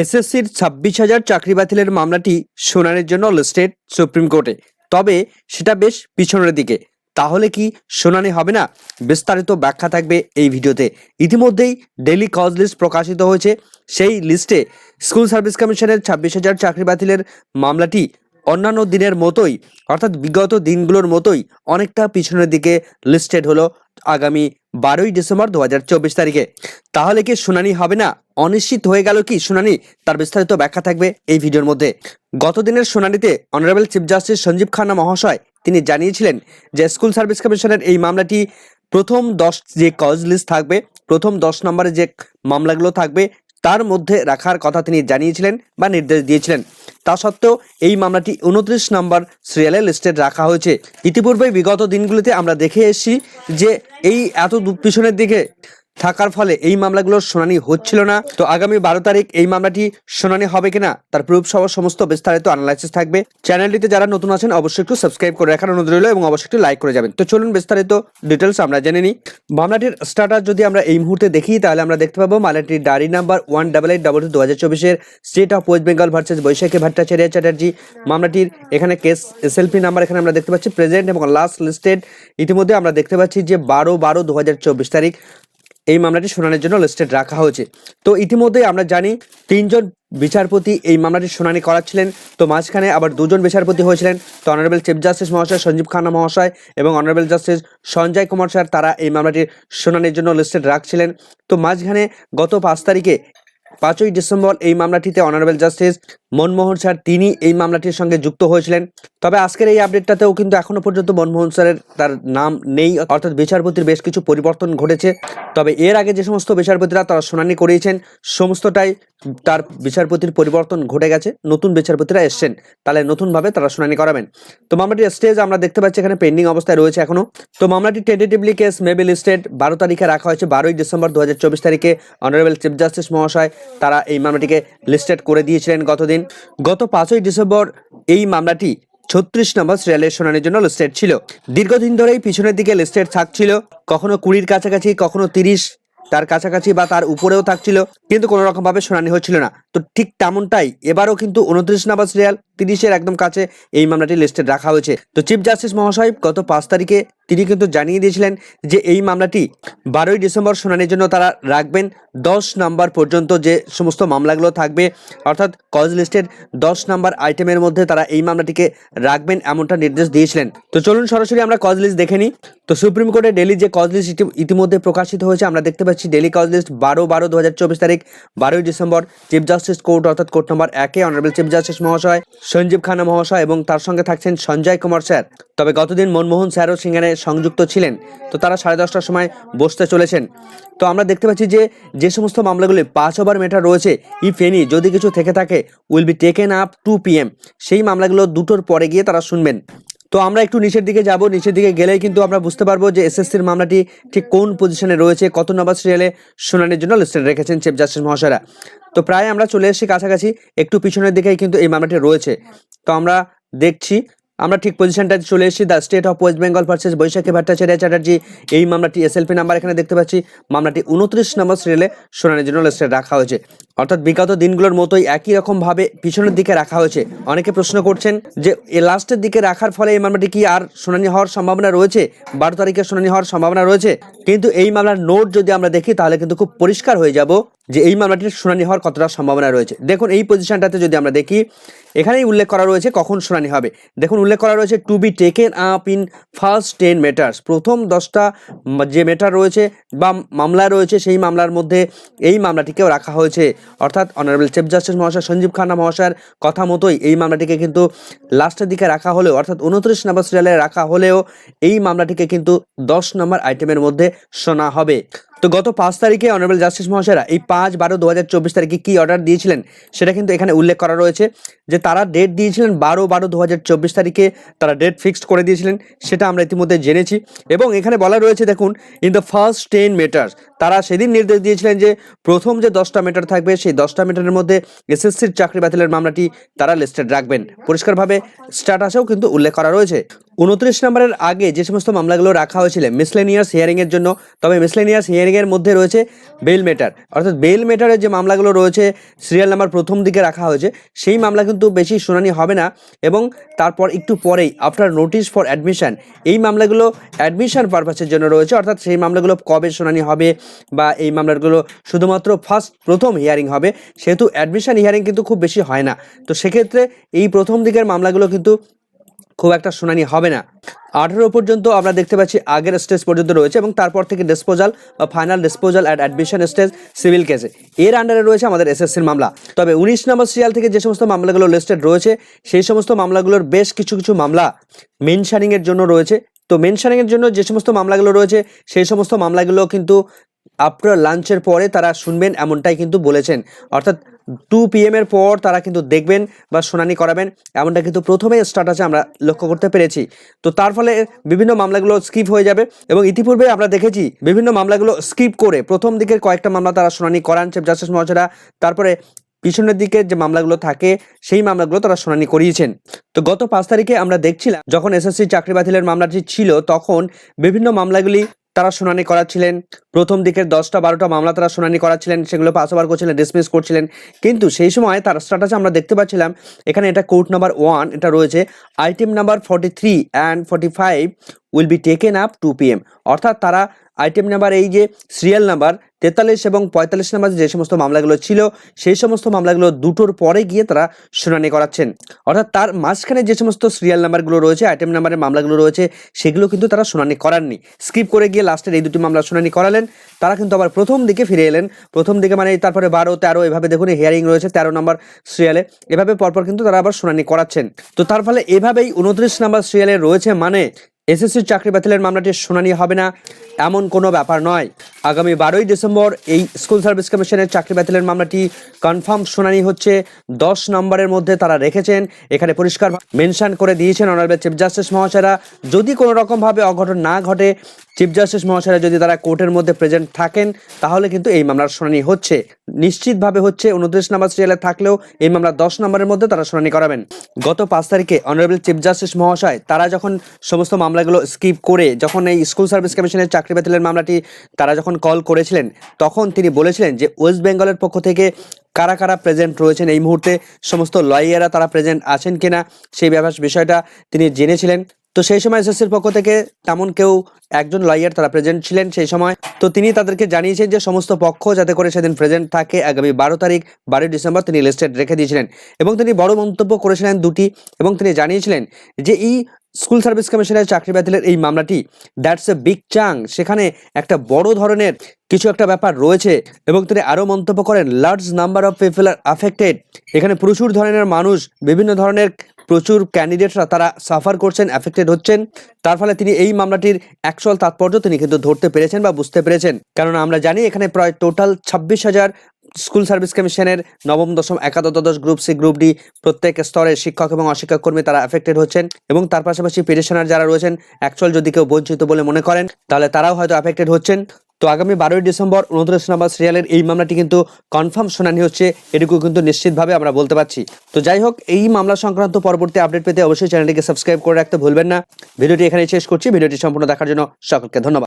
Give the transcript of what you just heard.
এসএসসির ছাব্বিশ হাজার চাকরি বাতিলের মামলাটি শুনানির জন্য লিস্টেড সুপ্রিম কোর্টে। তবে সেটা বেশ পিছনের দিকে। তাহলে কি শোনানি হবে না? বিস্তারিত ব্যাখ্যা থাকবে এই ভিডিওতে। ইতিমধ্যেই ডেলি কজ লিস্ট প্রকাশিত হয়েছে। সেই লিস্টে স্কুল সার্ভিস কমিশনের ছাব্বিশ হাজার চাকরি বাতিলের মামলাটি অন্যান্য দিনের মতোই, অর্থাৎ বিগত দিনগুলোর মতোই অনেকটা পিছনের দিকে লিস্টেড হলো আগামী বারোই ডিসেম্বর দু হাজার চব্বিশ তারিখে। তাহলে কি শুনানি হবে না? অনিশ্চিত হয়ে গেল কি শুনানি? তার বিস্তারিত ব্যাখ্যা থাকবে এই ভিডিওর মধ্যে। গত দিনের শুনানিতে honourable chief justice Sanjiv Khanna মহাশয়, তিনি জানিয়েছিলেন যে স্কুল সার্ভিস কমিশনের এই মামলাটি প্রথম দশ যে কজ লিস্ট থাকবে, প্রথম দশ নম্বরে যে মামলাগুলো থাকবে তার মধ্যে রাখার কথা তিনি জানিয়েছিলেন বা নির্দেশ দিয়েছিলেন। তা সত্ত্বেও এই মামলাটি উনত্রিশ নম্বর সিরিয়ালে লিস্টেড রাখা হয়েছে। ইতিপূর্বে বিগত দিনগুলিতে আমরা দেখে এসেছি যে এই এত পিছনের দিকে থাকার ফলে এই মামলাগুলোর শুনানি হচ্ছিল না তো আগামী বারো তারিখ এই মামলাটি শুনানি হবে কিনা তার প্রুফ সহ সমস্ত বিস্তারিত অ্যানালাইসিস থাকবে চ্যানেলটিতে যারা নতুন আছেন অবশ্যই একটু সাবস্ক্রাইব করে রাখার অনুরোধ রইল এবং অবশ্যই একটু লাইক করে যাবেন তো চলুন বিস্তারিত ডিটেলস আমরা জেনে নিই মামলাটির স্টার্টার যদি আমরা এই মুহূর্তে দেখি তাহলে আমরা দেখতে পাবো মামলাটির diary number one double eight double two দু হাজার চব্বিশের state of West Bengal versus Baishakhi Bhattacharya Chatterjee মামলাটির এখানে কেস এসএলপি নাম্বার এখানে আমরা দেখতে পাচ্ছি প্রেজেন্ট এবং লাস্ট লিস্টেড ইতিমধ্যে আমরা দেখতে পাচ্ছি যে বারো বারো দু হাজার চব্বিশ তারিখ এই মামলাটি শুনানির জন্য লিস্টেড রাখা হয়েছে। তো ইতিমধ্যে আমরা জানি তিনজন বিচারপতি এই মামলাটির শুনানি করাচ্ছিলেন। তো মাঝখানে আবার দুজন বিচারপতি হয়েছিলেন। তো অনারেবল চিফ জাস্টিস মহাশয় সঞ্জীব খান্না মহাশয় এবং honourable justice Sanjay Kumar sir, তারা এই মামলাটির শুনানির জন্য লিস্টেড রাখছিলেন। তো মাঝখানে গত পাঁচ তারিখে পাঁচই ডিসেম্বর এই মামলাটিতে অনারেবল জাস্টিস মনমোহন স্যার, তিনি এই মামলাটির সঙ্গে যুক্ত হয়েছিলেন। তবে আজকের এই আপডেটটাতেও কিন্তু এখনও পর্যন্ত মনমোহন স্যারের তার নাম নেই। অর্থাৎ বিচারপতির বেশ কিছু পরিবর্তন ঘটেছে। তবে এর আগে যে সমস্ত বিচারপতিরা তারা শুনানি করিয়েছেন, সমস্তটাই তার বিচারপতির পরিবর্তন ঘটে গেছে। নতুন বিচারপতিরা এসছেন, তাহলে নতুনভাবে তারা শুনানি করাবেন। তো মামলাটির স্টেজ আমরা দেখতে পাচ্ছি এখানে পেন্ডিং অবস্থায় রয়েছে এখনও। তো মামলাটি টেন্টেটিভলি কেস মেবি লিস্টেড বারো তারিখে রাখা হয়েছে, বারোই ডিসেম্বর দু হাজার চব্বিশ তারিখে। অনারেবল চিফ জাস্টিস মহাশয়, তারা এই মামলাটিকে লিস্টেড করে দিয়েছিলেন গতদিন। গত পাঁচই ডিসেম্বর এই মামলাটি ছত্রিশ নম্বর সিরিয়ালের শুনানির জন্য লিস্টেড ছিল। দীর্ঘদিন ধরেই পিছনের দিকে লিস্টেড থাকছিল। কখনো কুড়ির কাছাকাছি, কখনো তিরিশ। তার কাছাকাছি বা তার উপরেও থাকছিল, কিন্তু কোনো রকম ভাবে শুনানি হচ্ছিল না। তো ঠিক তেমনটাই, এবারও কিন্তু উনত্রিশ নম্বর সিরিয়াল তিরিশের একদম কাছে এই মামলাটি লিস্টেড রাখা হয়েছে। তো চিফ জাস্টিস মহাশয় গত পাঁচ তারিখে তিনি কিন্তু জানিয়ে দিয়েছিলেন যে এই মামলাটি বারোই ডিসেম্বর শুনানির জন্য তারা রাখবেন। দশ নাম্বার পর্যন্ত যে সমস্ত মামলাগুলো থাকবে, অর্থাৎ কজ লিস্টের দশ নাম্বার আইটেমের মধ্যে তারা এই মামলাটিকে রাখবেন এমনটা নির্দেশ দিয়েছিলেন। তো চলুন সরাসরি আমরা কজ লিস্ট দেখে নিই। তো সুপ্রিম কোর্টে ডেলি যে কজ লিস্ট ইতিমধ্যে প্রকাশিত হয়েছে, আমরা দেখতে ডেলি কজ লিস্ট বারো বারো দু তারিখ বারোই ডিসেম্বর চিফ জাস্টিস কোর্ট অর্থাৎ কোর্ট নম্বর একে অনারেবল চিফ জাস্টিস মহাশয় সঞ্জীব খান্না মহাশয় এবং তার সঙ্গে থাকছেন সঞ্জয় কুমার স্যার। তবে গতদিন মনমোহন স্যারও সিঙ্গারে সংযুক্ত ছিলেন। তো তারা সাড়ে দশটার সময় বসতে চলেছেন। তো আমরা দেখতে পাচ্ছি যে যে সমস্ত মামলাগুলি পাঁচ ওভার মেটার রয়েছে ইফ এনি যদি কিছু থেকে থাকে will be taken up two PM সেই মামলাগুলো দুটোর পরে গিয়ে তারা শুনবেন। তো আমরা একটু নিচের দিকে যাব। নিচের দিকে গেলেই কিন্তু আমরা বুঝতে পারব যে এসএসসির মামলাটি ঠিক কোন পজিশনে রয়েছে, কত নম্বর সিরিয়ালে শুনানির জন্য লিস্টেড রেখেছেন চিফ জাস্টিস মহাশয়রা। তো প্রায় আমরা চলে এসেছি কাছাকাছি, একটু পিছনের দিকেই কিন্তু এই মামলাটি রয়েছে। তো আমরা দেখছি আমরা ঠিক পজিশনটাতে চলে এসেছি। The state of West Bengal versus Baishakhi Bhattacharya Chatterjee এই মামলাটি এসএলপি নাম্বার এখানে দেখতে পাচ্ছি। মামলাটি উনত্রিশ নম্বর সিরিয়ালে শুনানির জন্য লিস্টে রাখা হয়েছে। অর্থাৎ বিগত দিনগুলোর মতোই একই রকম ভাবে পিছনের দিকে রাখা হয়েছে। অনেকে প্রশ্ন করছেন যে লাস্টের দিকে রাখার ফলে এই মামলাটি কি আর শুনানি হওয়ার সম্ভাবনা রয়েছে? বারো তারিখে শুনানি হওয়ার সম্ভাবনা রয়েছে। কিন্তু এই মামলার নোট যদি আমরা দেখি, তাহলে কিন্তু খুব পরিষ্কার হয়ে যাব। যে এই মামলাটির শুনানি হওয়ার কতটা সম্ভাবনা রয়েছে। দেখুন, এই পজিশনটাতে যদি আমরা দেখি, এখানেই উল্লেখ করা রয়েছে কখন শুনানি হবে। দেখুন, উল্লেখ করা রয়েছে to be taken up in first ten matters প্রথম দশটা যে ম্যাটার রয়েছে বা মামলা রয়েছে, সেই মামলার মধ্যে এই মামলাটিকেও রাখা হয়েছে। অর্থাৎ অনারেবল চিফ জাস্টিস মহাশয় সঞ্জীব খান্না মহাশয়ের কথা মতোই এই মামলাটিকে কিন্তু লাস্টের দিকে রাখা হলেও, অর্থাৎ উনত্রিশ নম্বর সিরিয়ালে রাখা হলেও এই মামলাটিকে কিন্তু দশ নম্বর আইটেমের মধ্যে শোনা হবে। তো গত পাঁচ তারিখে অনারেবল জাস্টিস মহাশয়রা এই পাঁচ বারো দু হাজার চব্বিশ তারিখে কী অর্ডার দিয়েছিলেন সেটা কিন্তু এখানে উল্লেখ করা রয়েছে যে তারা ডেট দিয়েছিলেন বারো বারো দু হাজার চব্বিশ তারিখে তারা ডেট ফিক্সড করে দিয়েছিলেন, সেটা আমরা ইতিমধ্যে জেনেছি। এবং এখানে বলা রয়েছে, দেখুন in the first ten matters তারা সেদিন নির্দেশ দিয়েছিলেন যে প্রথম যে দশটা মেটার থাকবে, সেই দশটা মেটারের মধ্যে এসএসসির চাকরি বাতিলের মামলাটি তারা লিস্টেড রাখবেন। পরিষ্কারভাবে স্ট্যাটাসেও কিন্তু উল্লেখ করা রয়েছে। উনত্রিশ নম্বরের আগে যে সমস্ত মামলাগুলো রাখা হয়েছিল মিসলেনিয়াস হিয়ারিংয়ের জন্য, তবে মিসলেনিয়াস হিয়ারিং হিয়ারিংয়ের মধ্যে রয়েছে বেল মেটার। অর্থাৎ বেল মেটারের যে মামলাগুলো রয়েছে সিরিয়াল নাম্বার প্রথম দিকে রাখা হয়েছে, সেই মামলা কিন্তু বেশি শুনানি হবে না এবং তারপর একটু পরেই আফটার নোটিশ ফর অ্যাডমিশান এই মামলাগুলো অ্যাডমিশান পারপাসের জন্য রয়েছে, অর্থাৎ সেই মামলাগুলো কবে শুনানি হবে বা এই মামলাগুলো শুধুমাত্র ফার্স্ট প্রথম হিয়ারিং হবে, সেহেতু অ্যাডমিশান হিয়ারিং কিন্তু খুব বেশি হয় না। তো সেক্ষেত্রে এই প্রথম দিকের মামলাগুলো কিন্তু খুব একটা শুনানি হবে না। আঠেরো পর্যন্ত আমরা দেখতে পাচ্ছি আগের স্টেজ পর্যন্ত রয়েছে এবং তারপর থেকে ডিসপোজাল বা final disposal at admission stage civil কেসে এর আন্ডারে রয়েছে আমাদের এসএসসির মামলা। তবে উনিশ নম্বর সিরিয়াল থেকে যে সমস্ত মামলাগুলো লিস্টেড রয়েছে, সেই সমস্ত মামলাগুলোর বেশ কিছু কিছু মামলা মেনশানিংয়ের জন্য রয়েছে। তো মেনশানিংয়ের জন্য যে সমস্ত মামলাগুলো রয়েছে, সেই সমস্ত মামলাগুলো কিন্তু আফটার লাঞ্চের পরে তারা শুনবেন, এমনটাই কিন্তু বলেছেন। অর্থাৎ টু পিএম এর পর তারা কিন্তু দেখবেন বা শুনানি করাবেন, এমনটা কিন্তু প্রথমে স্টার্ট আছে আমরা লক্ষ্য করতে পেরেছি। তো তার ফলে বিভিন্ন মামলাগুলো স্কিপ হয়ে যাবে এবং ইতিপূর্বে আমরা দেখেছি বিভিন্ন মামলাগুলো স্কিপ করে প্রথম দিকের কয়েকটা মামলা তারা শুনানি করান চিফ জাস্টিস মহাশয়রা তারপরে পিছনের দিকে যে মামলাগুলো থাকে সেই মামলাগুলো তারা শুনানি করিয়েছেন। তো গত পাঁচ তারিখে আমরা দেখছিলাম, যখন এসএসসি চাকরি বাতিলের মামলাটি ছিল, তখন বিভিন্ন মামলাগুলি তারা শুনানি করাচ্ছিলেন। প্রথম দিকের দশটা, বারোটা মামলা তারা শুনানি করাচ্ছিলেন, সেগুলো পাস ওভার করছিলেন ডিসমিস করছিলেন। কিন্তু সেই সময় তার স্ট্যাটাস আমরা দেখতে পাচ্ছিলাম, এখানে এটা কোর্ট নাম্বার ওয়ান এটা রয়েছে। Item number forty three and forty five will be taken up two P M অর্থাৎ তারা আইটেম নাম্বার এই যে সিরিয়াল নাম্বার তেতাল্লিশ এবং পঁয়তাল্লিশ নাম্বার যে সমস্ত মামলাগুলো ছিল, সেই সমস্ত মামলাগুলো দুটোর পরে গিয়ে তারা শুনানি করাচ্ছেন। অর্থাৎ তার মাঝখানে যে সমস্ত সিরিয়াল নাম্বারগুলো রয়েছে আইটেম নাম্বারের মামলাগুলো রয়েছে, সেগুলো কিন্তু তারা শুনানি করাননি। স্কিপ করে গিয়ে লাস্টের এই দুটি মামলা শুনানি করালেন। তারা কিন্তু আবার প্রথম দিকে ফিরে এলেন। প্রথম দিকে মানে তারপরে বারো, তেরো, এভাবে দেখুন হিয়ারিং রয়েছে তেরো নম্বর সিরিয়ালে এভাবে পরপর কিন্তু তারা আবার শুনানি করাচ্ছেন। তো তার ফলে এভাবেই উনত্রিশ নম্বর সিরিয়ালে রয়েছে মানে এসএসসি চাকরি বাতিলের মামলাটির শুনানি হবে না, এমন কোনো ব্যাপার নয়। আগামী বারোই ডিসেম্বর এই স্কুল সার্ভিস কমিশনের চাকরি বাতিলের মামলাটি কনফার্ম শুনানি হচ্ছে। দশ নম্বরের মধ্যে তারা রেখেছেন, এখানে পরিষ্কার মেনশন করে দিয়েছেন অনারেবল চিফ জাস্টিস মহাশয়রা। যদি কোনো রকমভাবে অঘটন না ঘটে, চিফ জাস্টিস মহাশয়রা যদি তারা কোর্টের মধ্যে প্রেজেন্ট থাকেন, তাহলে কিন্তু এই মামলার শুনানি হচ্ছে। নিশ্চিতভাবে হচ্ছে, উনত্রিশ নম্বর সিরিয়ালে থাকলেও এই মামলা দশ নম্বরের মধ্যে তারা শুনানি করাবেন। গত পাঁচ তারিখে অনারেবল চিফ জাস্টিস মহাশয়, তারা যখন সমস্ত মামলাগুলো স্কিপ করে যখন এই স্কুল সার্ভিস কমিশনের চাকরি বাতিলের মামলাটি, তারা যখন কল করেছিলেন, তখন তিনি বলেছিলেন যে ওয়েস্ট বেঙ্গলের পক্ষ থেকে কারা কারা প্রেজেন্ট রয়েছেন এই মুহূর্তে, সমস্ত লয়াররা তারা প্রেজেন্ট আছেন কিনা, সেই ব্যাপার বিষয়টা তিনি জেনেছিলেন। তো সেই সময় এসএসসির পক্ষ থেকে তেমন কেউ একজন লয়ার তারা প্রেজেন্ট ছিলেন সেই সময়। তো তিনি তাদেরকে জানিয়েছেন যে সমস্ত পক্ষ যাতে করে সেদিন প্রেজেন্ট থাকে, আগামী বারো তারিখ, বারোই ডিসেম্বর তিনি লিস্টেড রেখে দিয়েছিলেন। এবং তিনি বড় মন্তব্য করেছিলেন দুটি এবং তিনি জানিয়েছিলেন যে এই স্কুল সার্ভিস কমিশনের চাকরি বাতিলের এই মামলাটি দ্যাটস এ বিগ চাং সেখানে একটা বড় ধরনের কিছু একটা ব্যাপার রয়েছে এবং তিনি আরও মন্তব্য করেন large number of people are affected এখানে প্রচুর ধরনের মানুষ, বিভিন্ন ধরনের প্রচুর ক্যান্ডিডেটরা তারা সাফার করছেন অ্যাফেক্টেড হচ্ছেন। তার ফলে তিনি এই মামলাটির অ্যাকচুয়াল তাৎপর্য তিনি কিন্তু ধরতে পেরেছেন বা বুঝতে পেরেছেন। কারণ আমরা জানি এখানে প্রায় টোটাল ছাব্বিশ হাজার স্কুল সার্ভিস কমিশনের নবম, দশম, একাদশ গ্রুপ সি গ্রুপ ডি প্রত্যেক স্তরে শিক্ষক এবং অশিক্ষক কর্মী তারা অ্যাফেক্টেড হচ্ছেন এবং তার পাশাপাশি পেটিশনার যারা রয়েছেন অ্যাকচুয়াল যদি কেউ বঞ্চিত বলে মনে করেন, তাহলে তারাও হয়তো অ্যাফেক্টেড হচ্ছেন। তো আগামী বারোই ডিসেম্বর উনত্রিশ নম্বর সিরিয়ালের এই মামলাটি কিন্তু কনফার্ম শুনানি হচ্ছে, এটুকু কিন্তু নিশ্চিতভাবে আমরা বলতে পারছি। তো যাই হোক, এই মামলা সংক্রান্ত পরবর্তী আপডেট পেতে অবশ্যই চ্যানেলটিকে সাবস্ক্রাইব করে রাখতে ভুলবেন না। ভিডিওটি এখানে শেষ করছি, ভিডিওটি সম্পূর্ণ দেখার জন্য সকলকে ধন্যবাদ।